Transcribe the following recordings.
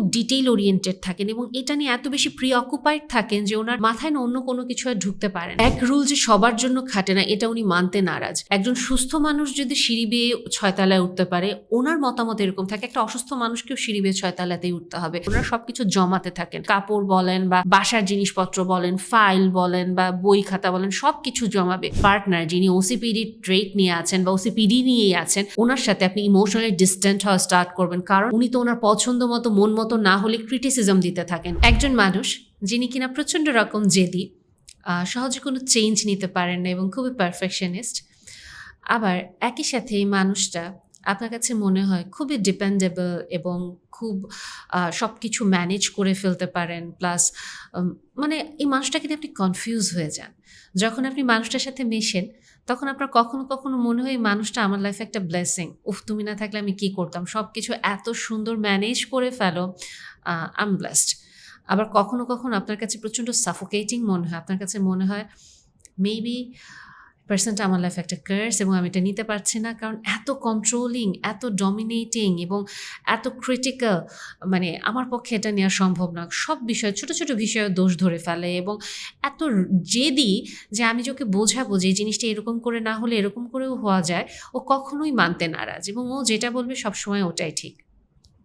খুব detail oriented থাকেন এবং এটা নিয়ে এত বেশি প্রি অকুপাইড থাকেন যে ওনার মাথায় অন্য কোনো কিছু আর ঢুকতে পারেন এক রুল যে সবার জন্য খাটে না, এটা উনি মানতে নারাজ। একজন সুস্থ মানুষ যদি সিঁড়ি বেয়ে ছয়তলায় উঠতে পারে, ওনার মতামত এরকম থাকে, একটা অসুস্থ মানুষকেও সিঁড়ি বেয়ে ছয়তলাতেই উঠতে হবে। ওনারা সবকিছু জমাতে থাকেন। কাপড় বলেন বা বাসার জিনিসপত্র বলেন ফাইল বলেন বা বই খাতা বলেন, সবকিছু জমাবে। পার্টনার যিনি ওসিপিডি ট্রেট নিয়ে আছেন বা ওসিপিডি নিয়েই আছেন, ওনার সাথে আপনি ইমোশনালি ডিস্টেন্ট হওয়া স্টার্ট করবেন। কারণ উনি তো ওনার পছন্দ মতো মন মতো না হলে ক্রিটিসিজম দিতে থাকেন। একজন মানুষ যিনি কিনা প্রচণ্ড রকম জেদি সহজে কোনো চেঞ্জ নিতে পারেন না এবং খুবই পারফেকশনিস্ট আবার একই সাথে এই মানুষটা আপনার কাছে মনে হয় খুবই ডিপেন্ডেবল এবং খুব সব কিছু ম্যানেজ করে ফেলতে পারেন প্লাস মানে এই মানুষটাকে নিয়ে আপনি কনফিউজ হয়ে যান। যখন আপনি মানুষটার সাথে মেশেন তখন আপনার কখনো কখনো মনে হয় মানুষটা আমার লাইফে একটা ব্লেসিং উফ, তুমি না থাকলে আমি কি করতাম? সব কিছু এত সুন্দর ম্যানেজ করে ফেলো আম ব্লেসড আবার কখনো কখনো আপনার কাছে প্রচণ্ড সাফোকেটিং মনে হয়। আপনার কাছে মনে হয় মেবি পার্সনটা আমার লাইফে একটা কার্স এবং আমি এটা নিতে পারছি না। কারণ এত কন্ট্রোলিং এত ডমিনেটিং এবং এত ক্রিটিক্যাল মানে আমার পক্ষে এটা নেওয়া সম্ভব না। সব বিষয়, ছোট ছোট বিষয়ে দোষ ধরে ফেলে এবং এত জেদি যে আমি যে ওকে বোঝাবো যে জিনিসটা এরকম করে না হলে এরকম করেও হওয়া যায়, ও কখনোই মানতে নারাজ এবং ও যেটা বলবে সবসময় ওটাই ঠিক।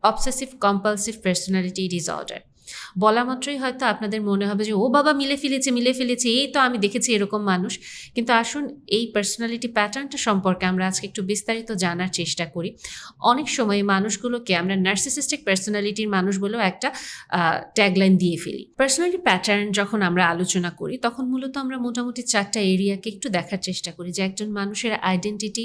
অবসেসিভ কম্পালসিভ পার্সোনালিটি ডিসঅর্ডার বলা মাত্রই হয়তো আপনাদের মনে হবে যে, ও বাবা, মিলে ফেলেছে মিলে ফেলেছে, এই তো আমি দেখেছি এরকম মানুষ। কিন্তু আসুন, এই পার্সোনালিটি প্যাটার্নটা সম্পর্কে আমরা আজকে একটু বিস্তারিত জানার চেষ্টা করি। অনেক সময় মানুষগুলোকে আমরা নার্সিসিস্টিক পার্সোনালিটির মানুষ বলেও একটা ট্যাগলাইন দিয়ে ফেলি। পার্সোনালিটি প্যাটার্ন যখন আমরা আলোচনা করি, তখন মূলত আমরা মোটামুটি চারটা এরিয়াকে একটু দেখার চেষ্টা করি যে, একজন মানুষের আইডেন্টিটি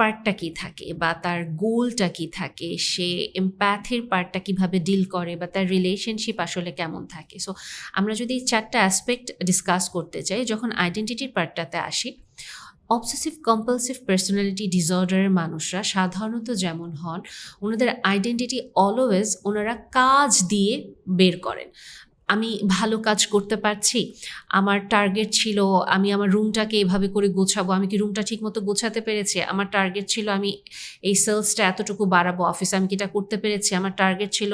পার্টটা কী থাকে বা তার গোলটা কী থাকে, সে এমপ্যাথির পার্টটা কীভাবে ডিল করে বা তার রিলেশনশিপ আসলে কেমন থাকে। সো আমরা যদি এই চারটা অ্যাসপেক্ট ডিসকাস করতে চাই, যখন আইডেন্টিটির পার্টটাতে আসি অবসেসিভ কম্পালসিভ পার্সোনালিটি ডিসঅর্ডারের মানুষরা সাধারণত যেমন হন, ওনাদের আইডেন্টিটি অলওয়েজ ওনারা কাজ দিয়ে বের করেন। আমি ভালো কাজ করতে পারছি, আমার টার্গেট ছিল আমি আমার রুমটাকে এভাবে করে গোছাবো, আমি কি রুমটা ঠিকমতো গোছাতে পেরেছি? আমার টার্গেট ছিল আমি এই সেলসটা এতটুকু বাড়াবো অফিসে আমি কি এটা করতে পেরেছি? আমার টার্গেট ছিল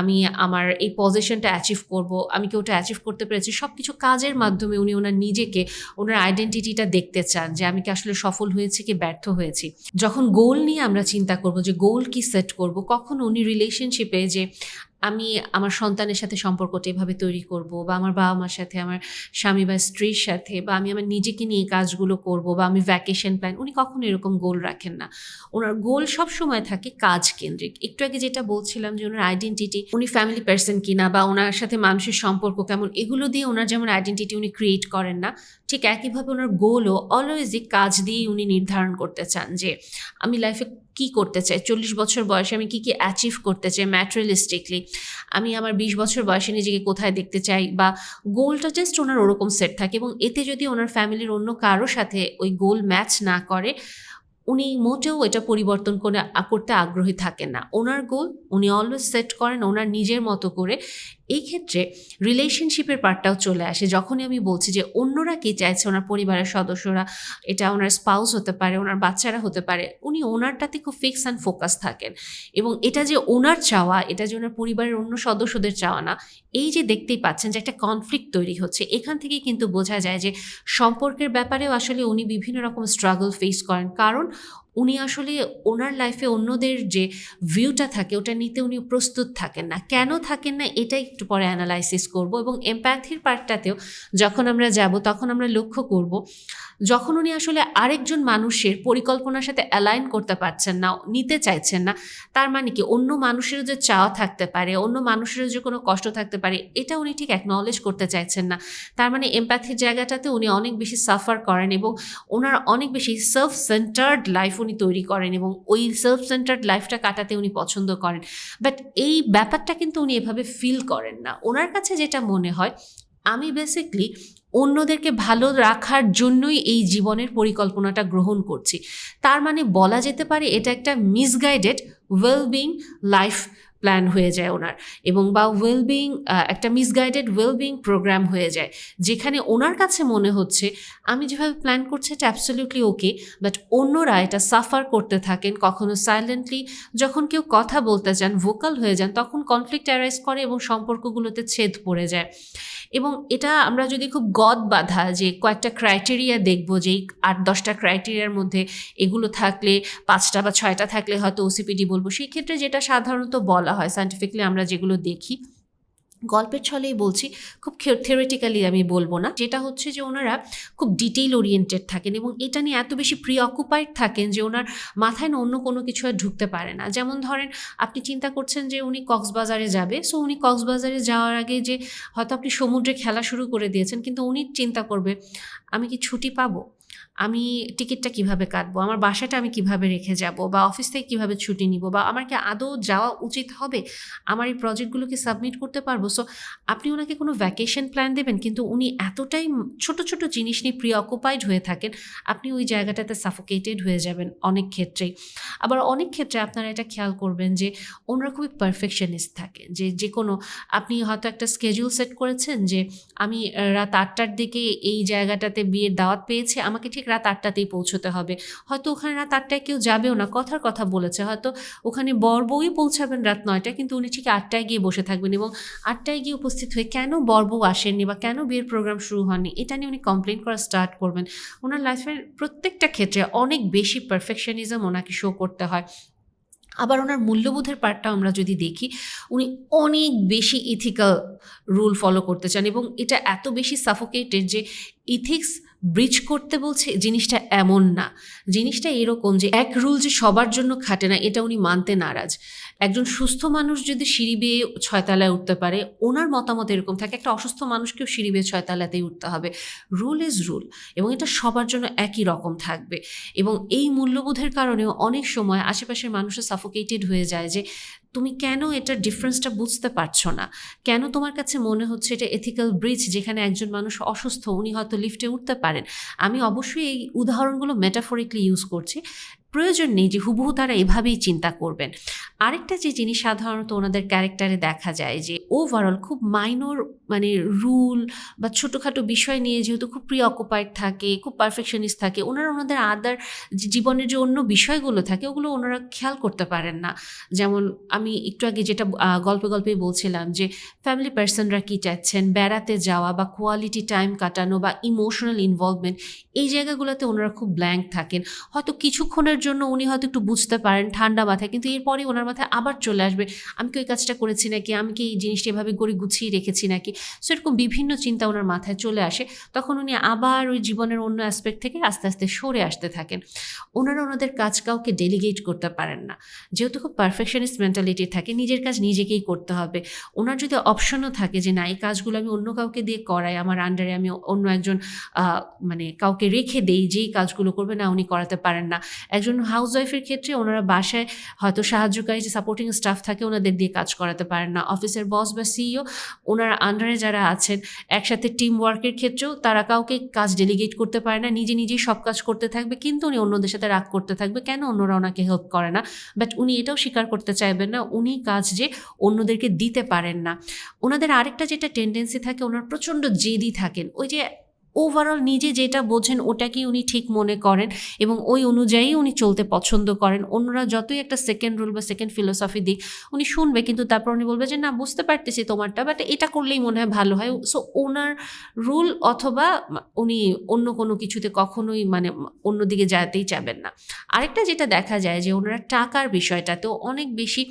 আমি আমার এই পজিশনটা অ্যাচিভ করব, আমি কি ওটা অ্যাচিভ করতে পেরেছি? সব কিছু কাজের মাধ্যমে উনি ওনার নিজেকে, ওনার আইডেন্টিটিটা দেখতে চান যে আমি কি আসলে সফল হয়েছি কি ব্যর্থ হয়েছি। যখন গোল নিয়ে আমরা চিন্তা করব যে গোল কি সেট করব, কখন উনি রিলেশনশিপে যে আমি আমার সন্তানের সাথে সম্পর্কটা এভাবে তৈরি করব বা আমার বাবা মার সাথে, আমার স্বামী বা স্ত্রীর সাথে বা আমি আমার নিজেকে নিয়ে কাজগুলো করব বা আমি ভ্যাকেশন প্ল্যান উনি কখনো এরকম গোল রাখেন না। ওনার গোল সব সময় থাকে কাজ কেন্দ্রিক একটু আগে যেটা বলছিলাম যে ওনার আইডেন্টিটি উনি ফ্যামিলি পার্সন কিনা বা ওনার সাথে মানুষের সম্পর্ক কেমন, এগুলো দিয়ে ওনার যেমন আইডেন্টিটি উনি ক্রিয়েট করেন না, ঠিক একইভাবে ওনার গোলও অলওয়েজই কাজ দিয়েই উনি নির্ধারণ করতে চান যে, আমি লাইফে কি করতে চাই? চল্লিশ বছর বয়সে আমি কি কি অ্যাচিভ করতে চাই ম্যাটেরিয়ালিস্টিকলি আমি আমার বিশ বছর বয়সে নিজেকে কোথায় দেখতে চাই? বা গোলটা জাস্ট ওনার ওরকম সেট থাকে এবং এতে যদি ওনার ফ্যামিলির অন্য কারও সাথে ওই গোল ম্যাচ না করে, উনি মোটেও এটা পরিবর্তন করে করতে আগ্রহী থাকেন না। ওনার গোল উনি অলওয়েজ সেট করেন ওনার নিজের মতো করে এই ক্ষেত্রে রিলেশনশিপের পার্টটাও চলে আসে। যখনই আমি বলছি যে অন্যরা কি চাইছে, ওনার পরিবারের সদস্যরা, এটা ওনার স্পাউস হতে পারে, ওনার বাচ্চারা হতে পারে, উনি ওনারটাতে খুব ফিক্স অ্যান্ড ফোকাস থাকেন। এবং এটা যে ওনার চাওয়া, এটা যে ওনার পরিবারের অন্য সদস্যদের চাওয়া না, এই যে দেখতেই পাচ্ছেন যে একটা কনফ্লিক্ট তৈরি হচ্ছে। এখান থেকেই কিন্তু বোঝা যায় যে সম্পর্কের ব্যাপারেও আসলে উনি বিভিন্ন রকম স্ট্রাগল ফেস করেন। কারণ উনি আসলে ওনার লাইফে অন্যদের যে ভিউটা থাকে, ওটা নিতে উনি প্রস্তুত থাকেন না। কেন থাকেন না, এটাই একটু পরে অ্যানালাইসিস করব এবং এমপ্যাথির পার্টটাতেও যখন আমরা যাব, তখন আমরা লক্ষ্য করব, যখন উনি আসলে আরেকজন মানুষের পরিকল্পনার সাথে অ্যালাইন করতে পারছেন না, নিতে চাইছেন না, তার মানে কি? অন্য মানুষেরও যে চাওয়া থাকতে পারে, অন্য মানুষেরও যে কোনো কষ্ট থাকতে পারে, এটা উনি ঠিক অ্যাকনলেজ করতে চাইছেন না। তার মানে এমপ্যাথির জায়গাটাতে উনি অনেক বেশি সাফার করেন এবং ওনার অনেক বেশি সেলফ সেন্টার্ড লাইফ উনি তৈরি করেন এবং ওই সেলফ সেন্টার্ড লাইফটা কাটাতে উনি পছন্দ করেন। বাট এই ব্যাপারটা কিন্তু উনি এভাবে ফিল করেন না। ওনার কাছে যেটা মনে হয়, আমি বেসিকলি অন্যদেরকে ভালো রাখার জন্যই এই জীবনের পরিকল্পনাটা গ্রহণ করছি। তার মানে বলা যেতে পারে এটা একটা মিসগাইডেড ওয়েলবিং লাইফ প্ল্যান হয়ে যায় ওনার এবং বা ওয়েলবিং একটা মিসগাইডেড ওয়েলবিং প্রোগ্রাম হয়ে যায়, যেখানে ওনার কাছে মনে হচ্ছে, আমি যেভাবে প্ল্যান করছি এটা অ্যাবসলিউটলি ওকে বাট অন্যরা এটা সাফার করতে থাকেন, কখনো সাইলেন্টলি যখন কেউ কথা বলতে যান ভোকাল হয়ে যান, তখন কনফ্লিক্ট অ্যারাইজ করে এবং সম্পর্কগুলোতে ছেদ পড়ে যায়। এবং এটা আমরা যদি খুব গদ বাঁধা যে কয়েকটা ক্রাইটেরিয়া দেখব, যে আট, দশটা ক্রাইটেরিয়ার মধ্যে এগুলো থাকলে, পাঁচটা বা ছয়টা থাকলে হয়তো ওসিপিডি বলব। সেই ক্ষেত্রে যেটা সাধারণত বলা হয় সায়েন্টিফিকলি আমরা যেগুলো দেখি গল্পের ছলেই বলছি, খুব থিওরিটিক্যালি আমি বলব না। যেটা হচ্ছে যে ওনারা খুব ডিটেইল ওরিয়েন্টেড থাকেন এবং এটা নিয়ে এত বেশি প্রি অকুপাইড থাকেন যে ওনার মাথায় না অন্য কোনো কিছু আর ঢুকতে পারে না। যেমন ধরেন, আপনি চিন্তা করছেন যে উনি কক্সবাজারে যাবে সো উনি কক্সবাজারে যাওয়ার আগে যে হয়তো আপনি সমুদ্রে খেলা শুরু করে দিয়েছেন, কিন্তু উনি চিন্তা করবে, আমি কি ছুটি পাবো? আমি টিকিটটা কীভাবে কাটবো? আমার বাসাটা আমি কীভাবে রেখে যাব? বা অফিস থেকে কীভাবে ছুটি নিব? বা আমার কি আদৌ যাওয়া উচিত হবে? আমার এই প্রজেক্টগুলোকে সাবমিট করতে পারব? সো আপনি ওনাকে কোনো ভ্যাকেশন প্ল্যান দেবেন? কিন্তু উনি এতটাই ছোট ছোট জিনিস নিয়ে প্রি অকুপাইড হয়ে থাকেন, আপনি ওই জায়গাটাতে সাফোকেটেড হয়ে যাবেন অনেক ক্ষেত্রেই। আবার অনেক ক্ষেত্রে আপনারা এটা খেয়াল করবেন যে ওনারা খুবই পারফেকশনিস্ট থাকেন। যে যে কোনো, আপনি হয়তো একটা স্কেডিউল সেট করেছেন যে, আমি রাত আটটার দিকে এই জায়গাটাতে বিয়ের দাওয়াত পেয়েছি, আমাকে ঠিক রাত আটটাতেই পৌঁছতে হবে। হয়তো ওখানে রাত আটটায় কেউ যাবেও না, কথার কথা বলেছে। হয়তো ওখানে বর বউই পৌঁছাবেন রাত নয়টায়, কিন্তু উনি ঠিক আটটায় গিয়ে বসে থাকবেন এবং আটটায় গিয়ে উপস্থিত হয়ে কেন বর বউ আসেননি বা কেন বিয়ের প্রোগ্রাম শুরু হয়নি এটা নিয়ে উনি কমপ্লেন করা স্টার্ট করবেন। ওনার লাইফের প্রত্যেকটা ক্ষেত্রে অনেক বেশি পারফেকশনিজম ওনাকে শো করতে হয়। আবার ওনার মূল্যবোধের পার্টটা আমরা যদি দেখি, উনি অনেক বেশি ইথিক্যাল রুল ফলো করতে চান এবং এটা এত বেশি সাফোকেটেড যে ইথিক্স ব্রিজ করতে বলছে, জিনিসটা এমন না। জিনিসটা এরকম যে এক রুল যে সবার জন্য খাটে না, এটা উনি মানতে নারাজ। একজন সুস্থ মানুষ যদি সিঁড়ি বেয়ে ছয়তলায় উঠতে পারে, ওনার মতামত এরকম থাকে, একটা অসুস্থ মানুষকেও সিঁড়ি বেয়ে ছয়তলাতেই উঠতে হবে। রুল ইজ রুল এবং এটা সবার জন্য একই রকম থাকবে। এবং এই মূল্যবোধের কারণেও অনেক সময় আশেপাশের মানুষের সাফোকেটেড হয়ে যায় যে তুমি কেন এটার ডিফারেন্সটা বুঝতে পারছ না? কেন তোমার কাছে মনে হচ্ছে এটা এথিক্যাল ব্রিজ যেখানে একজন মানুষ অসুস্থ, উনি হয়তো লিফটে উঠতে পারেন? আমি অবশ্যই এই উদাহরণগুলো মেটাফরিকলি ইউজ করছি। প্রয়োজন নেই যে হুবহু তারা এভাবেই চিন্তা করবেন। আরেকটা যে জিনিস সাধারণত ওনাদের ক্যারেক্টারে দেখা যায় যে ওভারঅল খুব মাইনর মানে রুল বা ছোটোখাটো বিষয় নিয়ে যেহেতু খুব প্রি অকুপাইড থাকে, খুব পারফেকশনিস্ট থাকে, ওনারা ওনাদের আদার জীবনের যে অন্য বিষয়গুলো থাকে ওগুলো ওনারা খেয়াল করতে পারেন না। যেমন আমি একটু আগে যেটা গল্পে গল্পে বলছিলাম যে ফ্যামিলি পার্সনরা কী চাচ্ছেন? বেড়াতে যাওয়া বা কোয়ালিটি টাইম কাটানো বা ইমোশনাল ইনভলভমেন্ট এই জায়গাগুলোতে ওনারা খুব ব্ল্যাঙ্ক থাকেন। হয়তো কিছুক্ষণের জন্য উনি হয়তো একটু বুঝতে পারেন, ঠান্ডা মাথায়। কিন্তু এরপরে ওনার মাথায় আবার চলে আসবে, আমি কি ওই কাজটা করেছি নাকি? আমি কি এই জিনিসটা এভাবে করে গুছিয়ে রেখেছি নাকি? সো এরকম বিভিন্ন চিন্তা ওনার মাথায় চলে আসে। তখন উনি আবার ওই জীবনের অন্য অ্যাসপেক্ট থেকে আস্তে আস্তে সরে আসতে থাকেন। ওনারা ওনাদের কাজ কাউকে ডেলিগেট করতে পারেন না। যেহেতু খুব পারফেকশনিস্ট মেন্টালিটি থাকে, নিজের কাজ নিজেকেই করতে হবে। ওনার যদি অপশনও থাকে যে, না, এই কাজগুলো আমি অন্য কাউকে দিয়ে করাই, আমার আন্ডারে আমি অন্য একজন মানে কাউকে রেখে দেই, যেই কাজগুলো করবে, না, উনি করাতে পারেন না। একজন হাউস ওয়াইফের ক্ষেত্রে ওনারা বাসায় হয়তো সাহায্যকারী যে সাপোর্টিং স্টাফ থাকে, ওনাদের দিয়ে কাজ করাতে পারেন না। অফিসের বস বা সিইও ওনারা আন্ডারে যারা আছেন, একসাথে টিম ওয়ার্কের ক্ষেত্রেও তারা কাউকে কাজ ডেলিগেট করতে পারে না, নিজে নিজেই সব কাজ করতে থাকবে, কিন্তু উনি অন্যদের সাথে রাগ করতে থাকবে, কেন অন্যরা ওনাকে হেল্প করে না? বাট উনি এটাও স্বীকার করতে চাইবেন না, উনি কাজ যে অন্যদেরকে দিতে পারেন না। ওনাদের আরেকটা যেটা টেন্ডেন্সি থাকে, ওনার প্রচণ্ড জেদি থাকেন, ওই যে ওভারঅল নিজে যেটা বোঝেন ওটাকেই উনি ঠিক মনে করেন এবং ওই অনুযায়ী উনি চলতে পছন্দ করেন। অন্যরা যতই একটা সেকেন্ড রুল বা সেকেন্ড ফিলোসফি দিক, উনি শুনবে কিন্তু তারপর উনি বলবে যে, না, বুঝতে পারতেছি তোমারটা বাট এটা করলেই মনে হয় ভালো হয়। সো ওনার রুল অথবা উনি অন্য কোনো কিছুতে কখনোই মানে অন্যদিকে যেতেই চাবেন না। আরেকটা যেটা দেখা যায় যে, ওনারা টাকার বিষয়টাতেও অনেক বেশি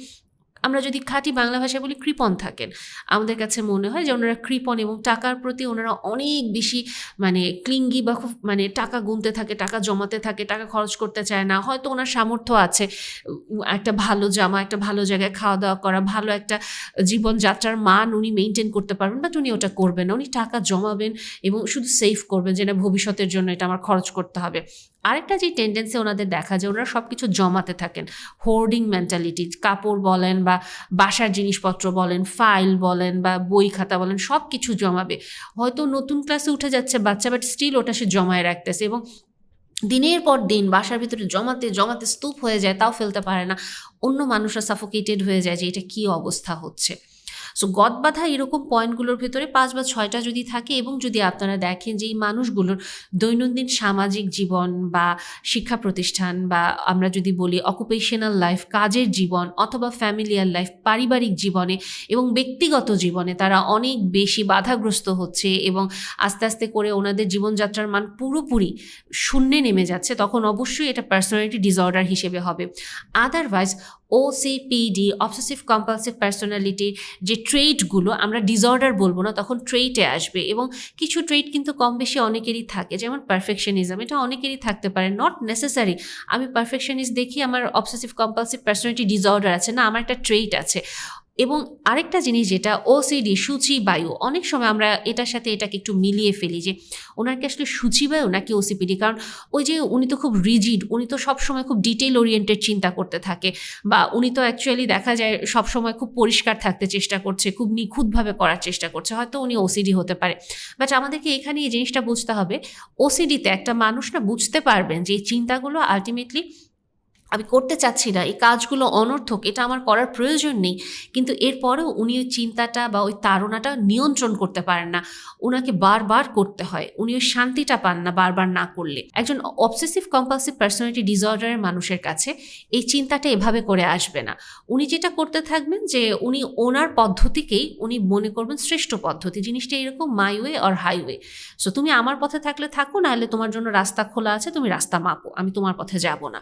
আমরা যদি খাঁটি বাংলা ভাষায় বলি কৃপণ থাকেন। আমাদের কাছে মনে হয় যে ওনারা কৃপণ এবং টাকার প্রতি ওনারা অনেক বেশি মানে ক্লিঙ্গি বা খুব মানে টাকা গুনতে থাকে, টাকা জমাতে থাকে, টাকা খরচ করতে চায় না। হয়তো ওনার সামর্থ্য আছে একটা ভালো জামা, একটা ভালো জায়গায় খাওয়া দাওয়া করা, ভালো একটা জীবনযাত্রার মান উনি মেনটেন করতে পারবেন বাট উনি ওটা করবেন উনি টাকা জমাবেন এবং শুধু সেভ করবেন যে না ভবিষ্যতের জন্য এটা আমার খরচ করতে হবে। আরেকটা যে টেন্ডেন্সি ওনাদের দেখা যায়, ওনারা সব কিছু জমাতে থাকেন। হোর্ডিং মেন্টালিটি কাপড় বলেন বা বাসার জিনিসপত্র বলেন ফাইল বলেন বা বই খাতা বলেন সব কিছু জমাবে। হয়তো নতুন ক্লাসে উঠে যাচ্ছে বাচ্চা বাট স্টিল ওটা সে জমায় রাখতেছে এবং দিনের পর দিন বাসার ভিতরে জমাতে জমাতে স্তূপ হয়ে যায়, তাও ফেলতে পারে না। অন্য মানুষরা সাফোকেটেড হয়ে যায় যে এটা কী অবস্থা হচ্ছে। সো গদ বাঁধা এরকম পয়েন্টগুলোর ভেতরে পাঁচ বা ছয়টা যদি থাকে এবং যদি আপনারা দেখেন যে এই মানুষগুলোর দৈনন্দিন সামাজিক জীবন বা শিক্ষা প্রতিষ্ঠান বা আমরা যদি বলি অকুপেশনাল লাইফ কাজের জীবন অথবা ফ্যামিলিয়ার লাইফ পারিবারিক জীবনে এবং ব্যক্তিগত জীবনে তারা অনেক বেশি বাধাগ্রস্ত হচ্ছে এবং আস্তে আস্তে করে ওনাদের জীবনযাত্রার মান পুরোপুরি শূন্যে নেমে যাচ্ছে, তখন অবশ্যই এটা পার্সোনালিটি ডিসঅর্ডার হিসেবে হবে। আদারওয়াইজ ওসিপিডি অবসেসিভ কম্পালসিভ পার্সোনালিটির যে ট্রেটগুলো আমরা ডিসঅর্ডার বলব না, তখন ট্রেটে আসবে এবং কিছু ট্রেট কিন্তু কম বেশি অনেকেরই থাকে, যেমন পারফেকশনিজম এটা অনেকেরই থাকতে পারে নট নেসেসারি আমি পারফেকশনিস্ট দেখি, আমার অবসেসিভ কম্পালসিভ পার্সোনালিটি ডিসঅর্ডার আছে, না, আমার একটা ট্রেট আছে। এবং আরেকটা জিনিস যেটা ওসিডি সূচি, বায়ু, অনেক সময় আমরা এটার সাথে এটাকে একটু মিলিয়ে ফেলি যে ওনার কি আসলে সূচি বায়ু নাকি ওসিপিডি কারণ ওই যে উনি তো খুব রিজিড, উনি তো সবসময় খুব ডিটেল ওরিয়েন্টেড চিন্তা করতে থাকে বা উনি তো অ্যাকচুয়ালি দেখা যায় সবসময় খুব পরিষ্কার থাকতে চেষ্টা করছে, খুব নিখুঁতভাবে করার চেষ্টা করছে, হয়তো উনি ওসিডি হতে পারে। বাট আমাদেরকে এখানে এই জিনিসটা বুঝতে হবে ওসিডিতে একটা মানুষ না বুঝতে পারবেন যে এই চিন্তাগুলো আলটিমেটলি আমি করতে চাচ্ছি না, এই কাজগুলো অনর্থক, এটা আমার করার প্রয়োজন নেই। কিন্তু এরপরেও উনি ওই চিন্তাটা বা ওই তাড়নাটা নিয়ন্ত্রণ করতে পারেন না। ওনাকে বারবার করতে হয়, উনি ওই শান্তিটা পান না বারবার না করলে। একজন অবসেসিভ কম্পালসিভ পার্সোনালিটি ডিসঅর্ডারের মানুষের কাছে এই চিন্তাটা এভাবে করে আসবে না। উনি যেটা করতে থাকবেন যে, উনি ওনার পদ্ধতিকেই উনি মনে করবেন শ্রেষ্ঠ পদ্ধতি, জিনিসটা এরকম মাইওয়ে আর হাইওয়ে সো তুমি আমার পথে থাকলে থাকো, নাহলে তোমার জন্য রাস্তা খোলা আছে, তুমি রাস্তা মাপো, আমি তোমার পথে যাব না।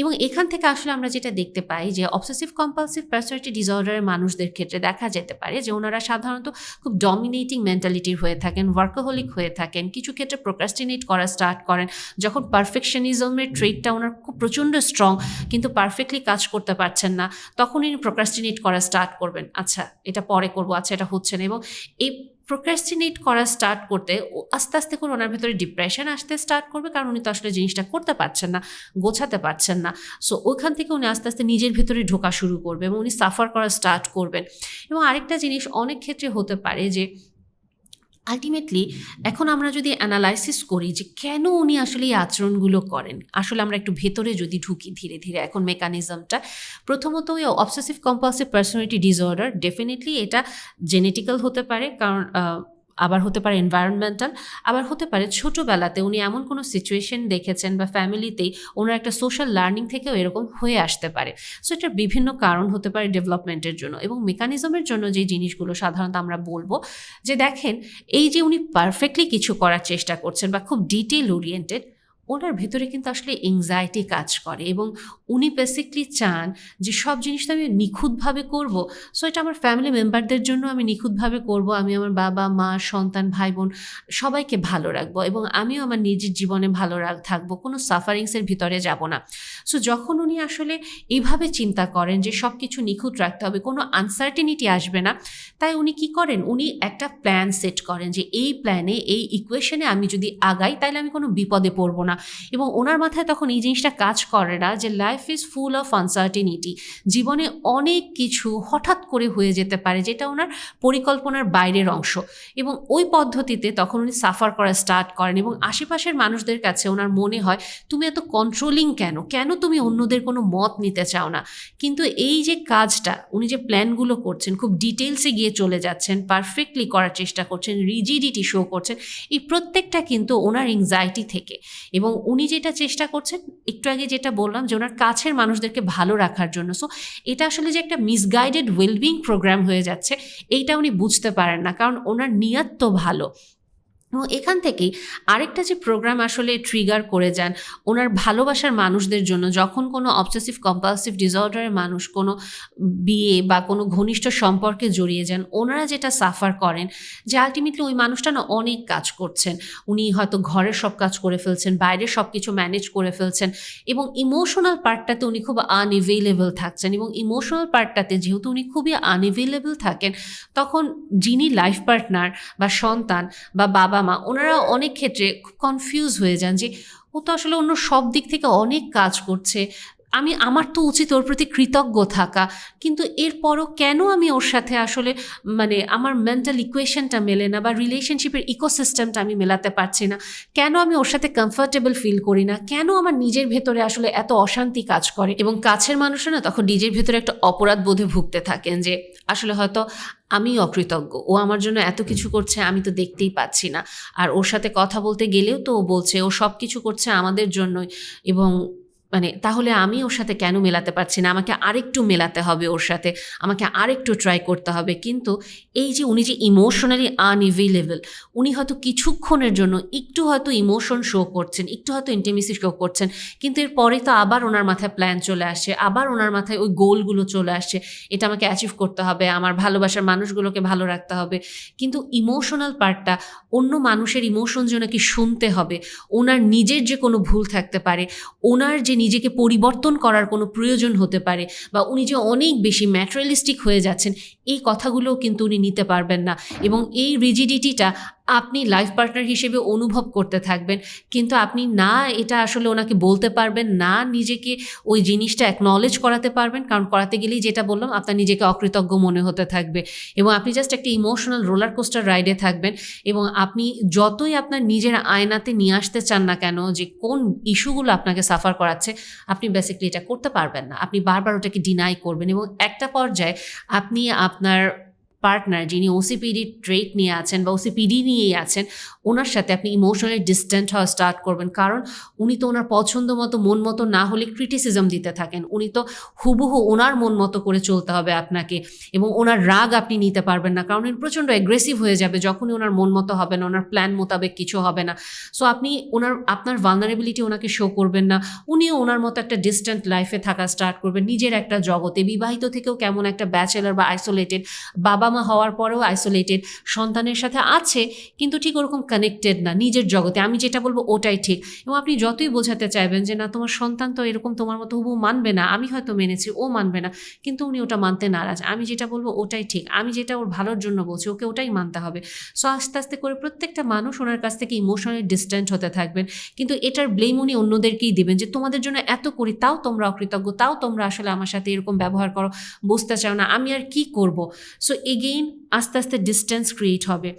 এবং এখান থেকে আসলে আমরা যেটা দেখতে পাই যে অবসেসিভ কম্পালসিভ পার্সোনালিটি ডিসঅর্ডারের মানুষদের ক্ষেত্রে দেখা যেতে পারে যে ওনারা সাধারণত খুব ডমিনেটিং মেন্টালিটির হয়ে থাকেন ওয়ার্কোহলিক হয়ে থাকেন, কিছু ক্ষেত্রে প্রোক্রাস্টিনেট করা স্টার্ট করেন, যখন পারফেকশনিজমের ট্রেটটা ওনার খুব প্রচণ্ড স্ট্রং কিন্তু পারফেক্টলি কাজ করতে পারছেন না তখন ইনি করা স্টার্ট করবেন। আচ্ছা এটা পরে করব আচ্ছা এটা হচ্ছে না। এবং এই প্রোক্রাস্টিনেট করা স্টার্ট করতে আস্তে আস্তে করে ওনার ভেতরে ডিপ্রেশন আসতে স্টার্ট করবে, কারণ উনি তো আসলে জিনিসটা করতে পারছেন না, গোছাতে পারছেন না। সো ওইখান থেকে উনি আস্তে আস্তে নিজের ভেতরে ঢোকা শুরু করবে এবং উনি সাফার করা স্টার্ট করবেন। এবং আরেকটা জিনিস অনেক ক্ষেত্রে হতে পারে যে আলটিমেটলি এখন আমরা যদি অ্যানালাইসিস করি যে কেন উনি আসলে এই আচরণগুলো করেন, আসলে আমরা একটু ভেতরে যদি ঢুকি ধীরে ধীরে, এখন মেকানিজমটা প্রথমত ওই obsessive compulsive personality disorder definitely এটা জেনেটিক্যাল হতে পারে, কারণ আবার হতে পারে এনভায়রনমেন্টাল আবার হতে পারে ছোটোবেলাতে উনি এমন কোনো সিচুয়েশন দেখেছেন বা ফ্যামিলিতেই ওনার একটা সোশ্যাল লার্নিং থেকেও এরকম হয়ে আসতে পারে। সো এটার বিভিন্ন কারণ হতে পারে ডেভেলপমেন্টের জন্য এবং মেকানিজমের জন্য যে জিনিসগুলো সাধারণত আমরা বলব, যে দেখেন, এই যে উনি পারফেক্টলি কিছু করার চেষ্টা করছেন বা খুব ডিটেল ওরিয়েন্টেড ওনার ভেতরে কিন্তু আসলে এংজাইটি কাজ করে এবং উনি বেসিকলি চান যে সব জিনিসটা আমি নিখুঁতভাবে করব। সো এটা আমার ফ্যামিলি মেম্বারদের জন্য আমি নিখুঁতভাবে করব। আমি আমার বাবা, মা, সন্তান ভাই বোন সবাইকে ভালো রাখব এবং আমিও আমার নিজের জীবনে ভালো রাখ থাকব। কোনো সাফারিংসের ভিতরে যাব না। সো যখন উনি আসলে এইভাবে চিন্তা করেন যে সব কিছু নিখুঁত রাখতে হবে, কোনো আনসার্টেনিটি আসবে না, তাই উনি কি করেন? উনি একটা প্ল্যান সেট করেন যে এই প্ল্যানে এই ইকুয়েশনে আমি যদি আগাই তাহলে আমি কোনো বিপদে পড়ব না। এবং ওনার মাথায় তখন এই জিনিসটা কাজ করে না যে life is full of uncertainty জীবনে অনেক কিছু হঠাৎ করে হয়ে যেতে পারে যেটা ওনার পরিকল্পনার বাইরের অংশ। এবং ওই পদ্ধতিতে তখন উনি সাফার করা স্টার্ট করেন এবং আশেপাশের মানুষদের কাছে ওনার মনে হয়, তুমি এত কন্ট্রোলিং কেন? কেন তুমি অন্যদের কোনো মত নিতে চাও না? কিন্তু এই যে কাজটা, উনি যে প্ল্যানগুলো করছেন, খুব ডিটেলসে গিয়ে চলে যাচ্ছেন পারফেক্টলি করার চেষ্টা করছেন রিজিডিটি শো করছেন, এই প্রত্যেকটা কিন্তু ওনার এংজাইটি থেকে। এবং উনি যেটা চেষ্টা করছেন, একটু আগে যেটা বললাম যে ওনার কাছের মানুষদেরকে ভালো রাখার জন্য। সো এটা আসলে যে একটা মিসগাইডেড ওয়েলবিং প্রোগ্রাম হয়ে যাচ্ছে, এইটা উনি বুঝতে পারেন না। কারণ ওনার নিয়াত তো ভালো। এবং এখান থেকেই আরেকটা যে প্রোগ্রাম আসলে ট্রিগার করে যান ওনার ভালোবাসার মানুষদের জন্য, যখন কোনো অবসেসিভ কম্পালসিভ ডিসঅর্ডারের মানুষ কোনো বিয়ে বা কোনো ঘনিষ্ঠ সম্পর্কে জড়িয়ে যান, ওনারা যেটা সাফার করেন যে আলটিমেটলি ওই মানুষটা না অনেক কাজ করছেন। উনি হয়তো ঘরের সব কাজ করে ফেলছেন, বাইরের সব কিছু ম্যানেজ করে ফেলছেন এবং ইমোশনাল পার্টটাতে উনি খুব আনএভেলেবল থাকছেন এবং ইমোশনাল পার্টটাতে যেহেতু উনি খুবই আনএভেলেবল থাকেন, তখন যিনি লাইফ পার্টনার বা সন্তান বা বাবা মা, ওনারা অনেক ক্ষেত্রে খুব কনফিউজ হয়ে যান যে, ও তো আসলে অন্য সব দিক থেকে অনেক কাজ করছে। আমি, আমার তো উচিত ওর প্রতি কৃতজ্ঞ থাকা। কিন্তু এরপরও কেন আমি ওর সাথে আসলে মানে আমার মেন্টাল ইকুয়েশনটা মেলে না বা রিলেশনশিপের ইকোসিস্টেমটা আমি মেলাতে পারছি না? কেন আমি ওর সাথে কমফর্টেবল ফিল করি না? কেন আমার নিজের ভেতরে আসলে এত অশান্তি কাজ করে? এবং কাছের মানুষরা না তখন নিজের ভেতরে একটা অপরাধ বোধে ভুগতে থাকেন যে, আসলে হয়তো আমি অকৃতজ্ঞ, ও আমার জন্য এত কিছু করছে, আমি তো দেখতেই পাচ্ছি না। আর ওর সাথে কথা বলতে গেলেও তো ও বলছে, ও সব কিছু করছে আমাদের জন্যই। এবং মানে তাহলে আমি ওর সাথে কেন মেলাতে পারছি না? আমাকে আরেকটু মেলাতে হবে ওর সাথে। আমাকে আরেকটু ট্রাই করতে হবে। কিন্তু এই যে উনি যে ইমোশনালি আনএভেলেবল উনি হয়তো কিছুক্ষণের জন্য একটু হয়তো ইমোশন শো করছেন, একটু হয়তো ইন্টিমেসি শো করছেন, কিন্তু এরপরে তো আবার ওনার মাথায় প্ল্যান চলে আসে, আবার ওনার মাথায় ওই গোলগুলো চলে আসছে এটা আমাকে অ্যাচিভ করতে হবে, আমার ভালোবাসার মানুষগুলোকে ভালো রাখতে হবে। কিন্তু ইমোশনাল পার্টটা অন্য মানুষের ইমোশন যে ওনাকে শুনতে হবে? ওনার নিজের যে কোনো ভুল থাকতে পারে, ওনার যে নিজেকে পরিবর্তন করার কোনো প্রয়োজন হতে পারে বা উনি যে অনেক বেশি ম্যাটেরিয়ালিস্টিক হয়ে যাচ্ছেন, এই কথাগুলোও কিন্তু উনি নিতে পারবেন না। এবং এই রিজিডিটিটা আপনি লাইফ পার্টনার হিসেবে অনুভব করতে থাকবেন। কিন্তু আপনি না এটা আসলে ওনাকে বলতে পারবেন, না নিজেকে ওই জিনিসটা অ্যাকনলেজ করাতে পারবেন। কারণ করাতে গেলেই যেটা বললাম, আপনার নিজেকে অকৃতজ্ঞ মনে হতে থাকবে। এবং আপনি জাস্ট একটা ইমোশনাল রোলার কোস্টার রাইডে থাকবেন এবং আপনি যতই আপনার নিজের আয়নাতে নিয়ে আসতে চান না কেন, যে কোন ইস্যুগুলো আপনাকে সাফার করাচ্ছে, আপনি বেসিক্যালি এটা করতে পারবেন না। আপনি বারবার ওটাকে ডিনাই করবেন এবং একটা পর্যায়ে আপনি আপনার পার্টনার যিনি ওসিপিডি ট্রেট নিয়ে আছেন বা ওসিপিডি নিয়েই আছেন, ওনার সাথে আপনি ইমোশনালি ডিস্ট্যান্ট হওয়া স্টার্ট করবেন। কারণ উনি তো ওনার পছন্দ মতো, মন মতো না হলে ক্রিটিসিজম দিতে থাকেন। উনি তো হুবহু ওনার মন মতো করে চলতে হবে আপনাকে এবং ওনার রাগ আপনি নিতে পারবেন না। কারণ উনি প্রচণ্ড অ্যাগ্রেসিভ হয়ে যাবে, যখনই ওনার মন মতো হবে না, ওনার প্ল্যান মোতাবেক কিছু হবে না। সো আপনি ওনার, আপনার ভালনারেবিলিটি ওনাকে শো করবেন না। উনিও ওনার মতো একটা ডিস্ট্যান্ট লাইফে থাকা স্টার্ট করবেন। নিজের একটা জগতে, বিবাহিত থেকেও কেমন একটা ব্যাচেলার বা আইসোলেটেড বাবা মা হওয়ার পরেও আইসোলেটেড সন্তানের সাথে আছে, কিন্তু ঠিক ওরকম কানেক্টেড না, নিজের জগতে। আমি যেটা বলব ওটাই ঠিক। এবং আপনি যতই বোঝাতে চাইবেন যে, না, তোমার সন্তান তো এরকম তোমার মতো হুবু মানবে না। আমি হয়তো মেনেছি, ও মানবে না। কিন্তু উনি ওটা মানতে নারাজ। আমি যেটা বলব ওটাই ঠিক। আমি যেটা ওর ভালোর জন্য বলছি, ওকে ওটাই মানতে হবে। সো আস্তে আস্তে করে প্রত্যেকটা মানুষ ওনার কাছ থেকে ইমোশনালি ডিস্ট্যান্ট হতে থাকবেন। কিন্তু এটার ব্লেম উনি অন্যদেরকেই দেবেন যে, তোমাদের জন্য এত করি, তাও তোমরা অকৃতজ্ঞ, তাও তোমরা আসলে আমার সাথে এরকম ব্যবহার করো, বুঝতে চাও না, আমি আর কি করব? সো এগেইন আস্তে আস্তে ডিস্টেন্স ক্রিয়েট হবে।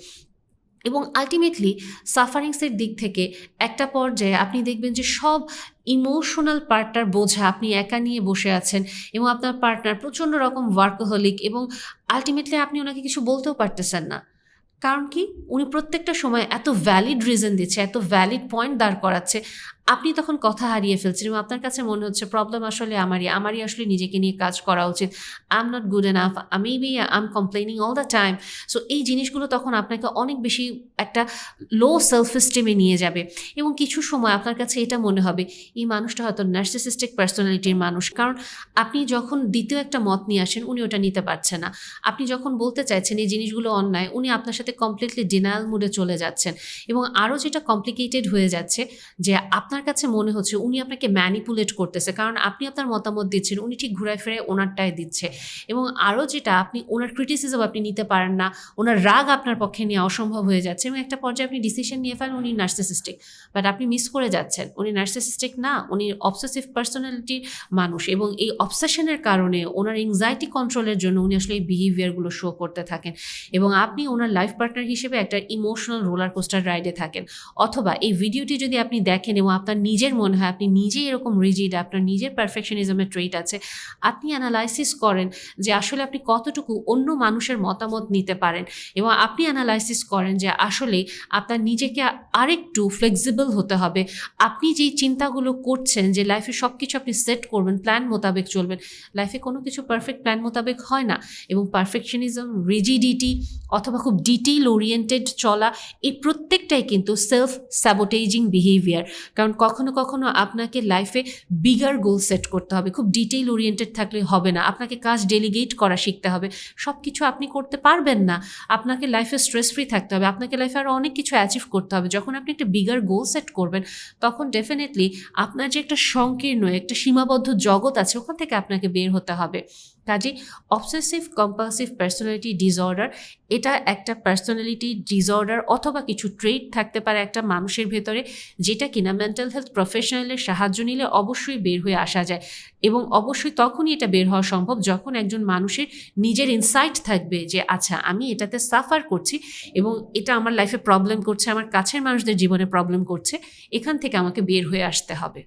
এবং আলটিমেটলি সাফারিংসের দিক থেকে একটা পর্যায়ে আপনি দেখবেন যে সব ইমোশনাল পার্টটার বোঝা আপনি একা নিয়ে বসে আছেন এবং আপনার পার্টনার প্রচণ্ড রকম ওয়ার্কহলিক এবং আলটিমেটলি আপনি ওনাকে কিছু বলতেও পারতেছেন না। কারণ কি? উনি প্রত্যেকটা সময় এত ভ্যালিড রিজন দিচ্ছে, এত ভ্যালিড পয়েন্ট দাঁড় করাচ্ছে। আপনি তখন কথা হারিয়ে ফেলছেন এবং আপনার কাছে মনে হচ্ছে প্রবলেম আসলে আমারই আমারই আসলে নিজেকে নিয়ে কাজ করা উচিত। I am not good enough আমি be I am complaining all the time so এই জিনিসগুলো তখন আপনাকে অনেক বেশি একটা লো সেলফ এস্টিমে নিয়ে যাবে এবং কিছু সময় আপনার কাছে এটা মনে হবে, এই মানুষটা হয়তো নার্সিসিস্টিক পার্সোনালিটির মানুষ। কারণ আপনি যখন দ্বিতীয় একটা মত নিয়ে আসেন, উনি ওটা নিতে পারছে না। আপনি যখন বলতে চাইছেন এই জিনিসগুলো অন্যায়, উনি আপনার সাথে কমপ্লিটলি ডিনায়াল মুডে চলে যাচ্ছেন এবং আরও যেটা কমপ্লিকেটেড হয়ে যাচ্ছে যে আপনার কাছে মনে হচ্ছে উনি আপনাকে ম্যানিপুলেট করতেছে, কারণ আপনি আপনার মতামত দিচ্ছেন, উনি ঠিক ঘুরায় ফিরে ওনারটাই দিচ্ছে। এবং আরও যেটা, আপনি ওনার ক্রিটিসিজম আপনি নিতে পারেন না, ওনার রাগ আপনার পক্ষে নেওয়া অসম্ভব হয়ে যাচ্ছে এবং একটা পর্যায়ে আপনি ডিসিশন নিয়ে ফেলেন, উনি নার্সিসিস্টিক বাট আপনি মিস করে যাচ্ছেন, উনি নার্সিসিস্টিক না, উনি অবসেসিভ পার্সোনালিটির মানুষ এবং এই অবসেশনের কারণে ওনার এংজাইটি কন্ট্রোলের জন্য উনি আসলে এই বিহেভিয়ারগুলো শো করতে থাকেন। এবং আপনি ওনার লাইফ পার্টনার হিসেবে একটা ইমোশনাল রোলার কোস্টার রাইডে থাকেন। অথবা এই ভিডিওটি যদি আপনি দেখেন এবং আপনার নিজের মনে হয়, আপনি নিজেই এরকম রিজিড আপনার নিজের পারফেকশনিজমের ট্রেট আছে, আপনি অ্যানালাইসিস করেন যে আসলে আপনি কতটুকু অন্য মানুষের মতামত নিতে পারেন এবং আপনি অ্যানালাইসিস করেন যে আসলে আপনার নিজেকে আরেকটু ফ্লেক্সিবল হতে হবে। আপনি যেই চিন্তাগুলো করছেন যে লাইফে সব কিছু আপনি সেট করবেন প্ল্যান মোতাবেক চলবেন লাইফে কোনো কিছু পারফেক্ট প্ল্যান মোতাবেক হয় না এবং পারফেকশনিজম রিজিডিটি অথবা খুব ডিটেইল ওরিয়েন্টেড চলা, এই প্রত্যেকটাই কিন্তু সেলফ স্যাবোটেজিং বিহেভিয়ার কারণ কখনো কখনো আপনাকে লাইফে বিগার গোল সেট করতে হবে। খুব ডিটেইল ওরিয়েন্টেড থাকলে হবে না। আপনাকে কাজ ডেলিগেট করা শিখতে হবে। সব কিছু আপনি করতে পারবেন না। আপনাকে লাইফে স্ট্রেস ফ্রি থাকতে হবে। আপনাকে লাইফে আরও অনেক কিছু অ্যাচিভ করতে হবে। যখন আপনি একটা বিগার গোল সেট করবেন, তখন ডেফিনেটলি আপনার যে একটা সংকীর্ণ, একটা সীমাবদ্ধ জগৎ আছে, ওখান থেকে আপনাকে বের হতে হবে। কাজে অবসেসিভ কম্পালসিভ পার্সোনালিটি ডিসঅর্ডার এটা একটা পার্সোনালিটি ডিসঅর্ডার অথবা কিছু ট্রেড থাকতে পারে একটা মানুষের ভেতরে, যেটা কিনা মেন্টাল হেলথ প্রফেশনালের সাহায্য নিলে অবশ্যই বের হয়ে আসা যায়। এবং অবশ্যই তখনই এটা বের হওয়া সম্ভব যখন একজন মানুষের নিজের ইনসাইট থাকবে যে আচ্ছা আমি এটাতে সাফার করছি এবং এটা আমার লাইফে প্রবলেম করছে, আমার কাছের মানুষদের জীবনে প্রবলেম করছে, এখান থেকে আমাকে বের হয়ে আসতে হবে।